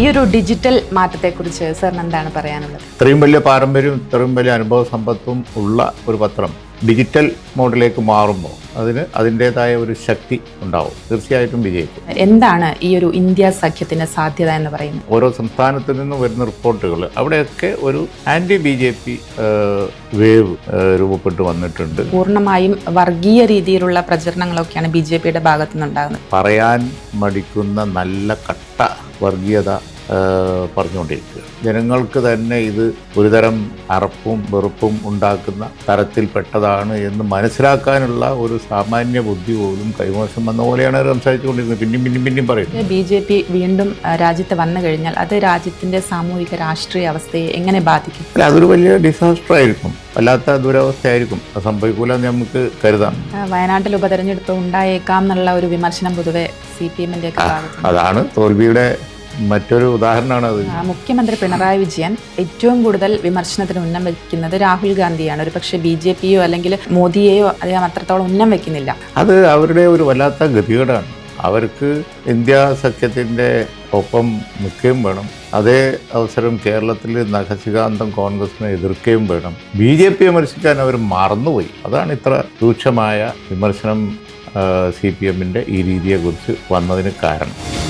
ഈ ഒരു ഡിജിറ്റൽ മാറ്റത്തെക്കുറിച്ച് സാറിന് എന്താണ് പറയാനുള്ളത്? ഇത്രയും വലിയ പാരമ്പര്യവും ഇത്രയും വലിയ അനുഭവ സമ്പത്തും ഉള്ള ഒരു പത്രം ഡിജിറ്റൽ മോഡിലേക്ക് മാറുമ്പോൾ അതിന് അതിന്റെതായ ഒരു ശക്തി ഉണ്ടാവും. തീർച്ചയായിട്ടും വിജയിക്കും. എന്താണ് ഈ ഒരു ഇന്ത്യ സഖ്യത്തിന് സാധ്യത എന്ന് പറയുന്നത്? ഓരോ സംസ്ഥാനത്തു നിന്നും വരുന്ന റിപ്പോർട്ടുകൾ അവിടെയൊക്കെ ഒരു anti B J P wave രൂപപ്പെട്ടു വന്നിട്ടുണ്ട്. പൂർണമായും വർഗീയ രീതിയിലുള്ള പ്രചരണങ്ങളൊക്കെയാണ് ബി ജെ പിയുടെ ഭാഗത്തുനിന്നുണ്ടാകുന്നത് പറയാൻ മടിക്കുന്ന നല്ല കട്ട വർഗീയത പറഞ്ഞുകൊണ്ടിരിക്കുക. ജനങ്ങൾക്ക് തന്നെ ഇത് ഒരുതരം അറപ്പും വെറുപ്പും ഉണ്ടാക്കുന്ന തരത്തിൽപ്പെട്ടതാണ് എന്ന് മനസ്സിലാക്കാനുള്ള ഒരു സാമാന്യ ബുദ്ധി പോലും കൈമോശം വന്ന പോലെയാണ് സംസാരിച്ചുകൊണ്ടിരുന്നത്. പിന്നെയും പിന്നെയും പിന്നെയും പറയുന്നത് ബി ജെ പി വീണ്ടും രാജ്യത്ത് വന്നു കഴിഞ്ഞാൽ അത് രാജ്യത്തിന്റെ സാമൂഹിക രാഷ്ട്രീയ അവസ്ഥയെ എങ്ങനെ ബാധിക്കും? അല്ല അതൊരു വലിയ ഡിസാസ്റ്റർ ആയിരിക്കും. വല്ലാത്ത ദുരവസ്ഥയായിരിക്കും. അത് സംഭവിക്കൂലെന്ന് നമുക്ക് കരുതാം. വയനാട്ടിൽ ഉപതെരഞ്ഞെടുപ്പ് ഉണ്ടായേക്കാം എന്നുള്ള ഒരു വിമർശനം പൊതുവെ സി പി എമ്മിന്റെ അതാണ് തോൽവിയുടെ മറ്റൊരു ഉദാഹരണമാണ് അത്. മുഖ്യമന്ത്രി പിണറായി വിജയൻ ഏറ്റവും കൂടുതൽ വിമർശനത്തിന് ഉന്നം വയ്ക്കുന്നത് രാഹുൽ ഗാന്ധിയാണ്. ഒരു പക്ഷേ ബി ജെ പിയോ അല്ലെങ്കിൽ മോദിയെയോ അദ്ദേഹം അത്രത്തോളം ഉന്നം വയ്ക്കുന്നില്ല. അത് അവരുടെ ഒരു വല്ലാത്ത ഗതികേടാണ്. അവർക്ക് ഇന്ത്യ സഖ്യത്തിന്റെ ഒപ്പം നിൽക്കുകയും വേണം. അതേ അവസരം കേരളത്തിൽ നഖശികാന്തം കോൺഗ്രസിനെ എതിർക്കുകയും വേണം. ബി ജെ പി വിമർശിക്കാൻ അവർ മറന്നുപോയി. അതാണ് ഇത്ര രൂക്ഷമായ വിമർശനം സി പി എമ്മിന്റെ ഈ രീതിയെക്കുറിച്ച് വന്നതിന് കാരണം.